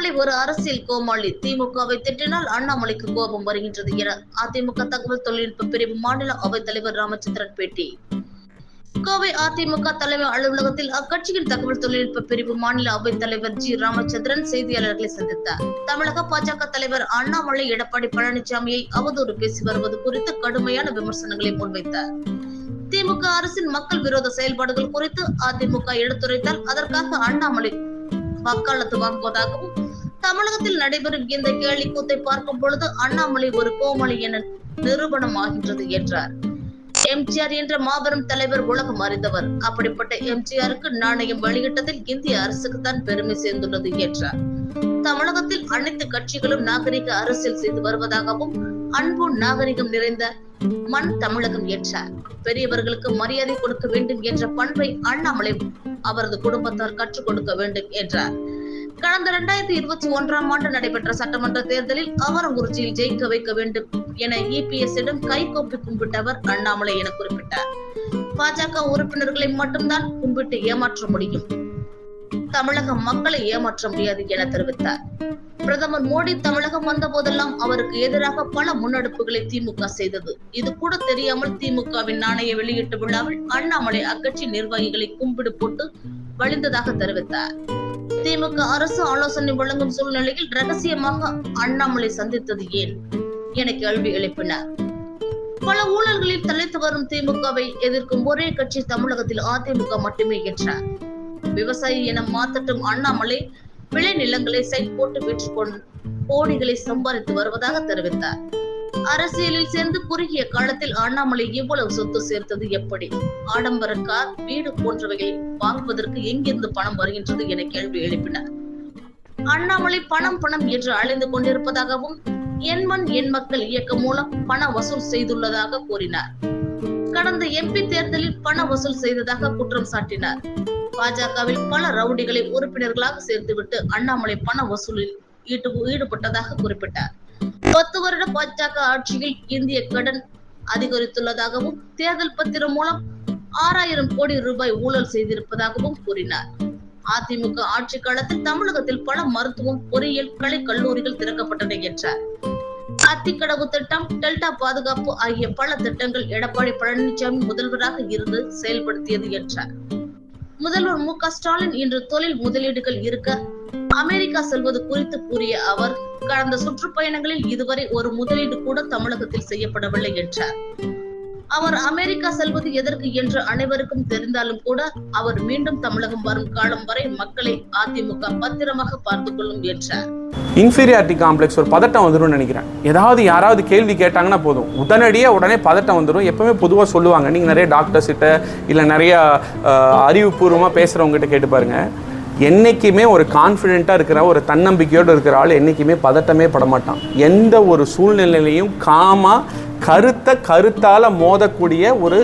அண்ணாமலை ஒரு அரசியல் கோமாளி. திமுகவை திட்டினால் அண்ணாமலைக்கு கோபம் வருகின்றது என அதிமுக தகவல் தொழில்நுட்ப பிரிவு மாநில அவைத் தலைவர் ராமச்சந்திரன் பேட்டி. கோவை அதிமுக தலைமை அலுவலகத்தில் அக்கட்சியின் தகவல் தொழில்நுட்ப பிரிவு மாநில அவைத் தலைவர் ஜி. ராமச்சந்திரன் செய்தியாளர்களை சந்தித்தார். தமிழக பாஜக தலைவர் அண்ணாமலை எடப்பாடி பழனிசாமியை அவதூறு பேசி வருவது குறித்து கடுமையான விமர்சனங்களை முன்வைத்தார். திமுக அரசின் மக்கள் விரோத செயல்பாடுகள் குறித்து அதிமுக எடுத்துரைத்தால் அதற்காக அண்ணாமலை வக்காலத்து வாங்குவதாகவும் தமிழகத்தில் நடைபெறும் இந்த கேள்விக்கூத்தை பார்க்கும் பொழுது அண்ணாமலை ஒரு கோமளி என நிரூபணம் ஆகின்றது என்றார். எம்ஜிஆர் என்ற மாபெரும் தலைவர் உலகம் அறிந்தவர். அப்படிப்பட்ட எம்ஜிஆருக்கு நாணயம் வெளியிட்டதில் இந்திய அரசுக்கு தான் பெருமை சேர்ந்துள்ளது என்றார். தமிழகத்தில் அனைத்து கட்சிகளும் நாகரிக அரசியல் செய்து வருவதாகவும் அன்பு நாகரிகம் நிறைந்த மண் தமிழகம் என்றார். பெரியவர்களுக்கு மரியாதை கொடுக்க வேண்டும் என்ற பண்பை அண்ணாமலை அவரது குடும்பத்தார் கற்றுக் கொடுக்க வேண்டும் என்றார். கடந்த இரண்டாயிரத்தி இருபத்தி ஒன்றாம் ஆண்டு நடைபெற்ற சட்டமன்ற தேர்தலில் அவரங்குறிச்சியில் ஜெயிக்க வைக்க வேண்டும் என இபிஎஸ் இடம் கைகோப்பி கும்பிட்டவர் அண்ணாமலை என குறிப்பிட்டார். பாஜக உறுப்பினர்களை மட்டும்தான் கும்பிட்டு ஏமாற்ற முடியும். தமிழக மக்களை ஏமாற்ற முடியாது என தெரிவித்தார். பிரதமர் மோடி தமிழகம் வந்த போதெல்லாம் அவருக்கு எதிராக பல முன்னெடுப்புகளை திமுக செய்தது. இது கூட தெரியாமல் திமுகவின் நாணய வெளியீட்டு விழாவில் அண்ணாமலை அக்கட்சி நிர்வாகிகளை கும்பிடு போட்டு வழிந்ததாக தெரிவித்தார். திமுக அரசு ஆலோசனை வழங்கும் சூழ்நிலையில் ரகசியமாக அண்ணாமலை சந்தித்தது ஏன்? என கேள்வி எழுப்பினார். பல ஊழல்களில் தலைத்து வரும் திமுகவை எதிர்க்கும் ஒரே கட்சி தமிழகத்தில் அதிமுக மட்டுமே என்றார். விவசாயி என மாத்தட்டும் அண்ணாமலை விளை நிலங்களை சைட் போட்டு விற்றுக்கொண்டு கோடிகளை சம்பாதித்து வருவதாக தெரிவித்தார். அரசியலில் சேர்ந்து குறுகிய காலத்தில் அண்ணாமலை இவ்வளவு சொத்து சேர்த்தது எப்படி? ஆடம்பர கார் வீடு போன்றவைகளை வாங்குவதற்கு எங்கிருந்து பணம் வருகின்றது என கேள்வி எழுப்பினார். அண்ணாமலை பணம் பணம் என்று அழைந்து கொண்டிருப்பதாகவும் எண்மண் என் மக்கள் இயக்கம் மூலம் பண வசூல் செய்துள்ளதாக கூறினார். கடந்த எம்பி தேர்தலில் பண வசூல் செய்ததாக குற்றம் சாட்டினார். பாஜகவில் பல ரவுடிகளை உறுப்பினர்களாக சேர்த்துவிட்டு அண்ணாமலை பண வசூலில் ஈடுபட்டதாக குறிப்பிட்டார். பத்து வருட பாஜக ஆட்சியில் இந்திய கடன் அதிகரித்துள்ளதாகவும் தேர்தல் பத்திரம் மூலம் ஆறாயிரம் கோடி ரூபாய் ஊழல் செய்திருப்பதாகவும் கூறினார். அதிமுக ஆட்சி காலத்தில் தமிழகத்தில் பல மருத்துவம் பொறியியல் கலை கல்லூரிகள் திறக்கப்பட்டன என்றார். அத்திக்கடவு திட்டம் டெல்டா பாதுகாப்பு ஆகிய பல திட்டங்கள் எடப்பாடி பழனிசாமி முதல்வராக இருந்து செயல்படுத்தியது என்றார். முதல்வர் மு க ஸ்டாலின் இன்று தொழில் முதலீடுகள் இருக்க அமெரிக்கா செல்வது குறித்து கூறிய அவர் கடந்த சுற்றுப்பயணங்களில் இதுவரை ஒரு முதலீடு கூட தமிழகத்தில் செய்யப்படவில்லை என்றார். அவர் அமெரிக்கா செல்வது எதற்கு என்று அனைவருக்கும் தெரிந்தாலும் கூட அவர் மீண்டும் தமிழகம் வரும் காலம் வரை மக்களை அதிமுக பத்திரமாக பார்த்துக் கொள்ளும் என்றார். இன்ஃபீரியாரிட்டி காம்ப்ளெக்ஸ் ஒரு பதட்டம் வந்துடும் நினைக்கிறேன். ஏதாவது யாராவது கேள்வி கேட்டாங்கன்னா போதும். உடனடியாக உடனே பதட்டம் வந்துடும் எப்பவுமே பொதுவாக சொல்லுவாங்க. நீங்கள் நிறைய டாக்டர்ஸ் கிட்ட இல்லை நிறைய அஹ், அறிவுபூர்வமாக பேசுகிறவங்ககிட்ட கேட்டு பாருங்க. என்றைக்குமே ஒரு கான்ஃபிடெண்ட்டாக இருக்கிற ஒரு தன்னம்பிக்கையோடு இருக்கிற ஆள் என்றைக்குமே பதட்டமே படமாட்டான் எந்த ஒரு சூழ்நிலையிலையும் காமாக கருத்தை கருத்தால் மோதக்கூடிய ஒரு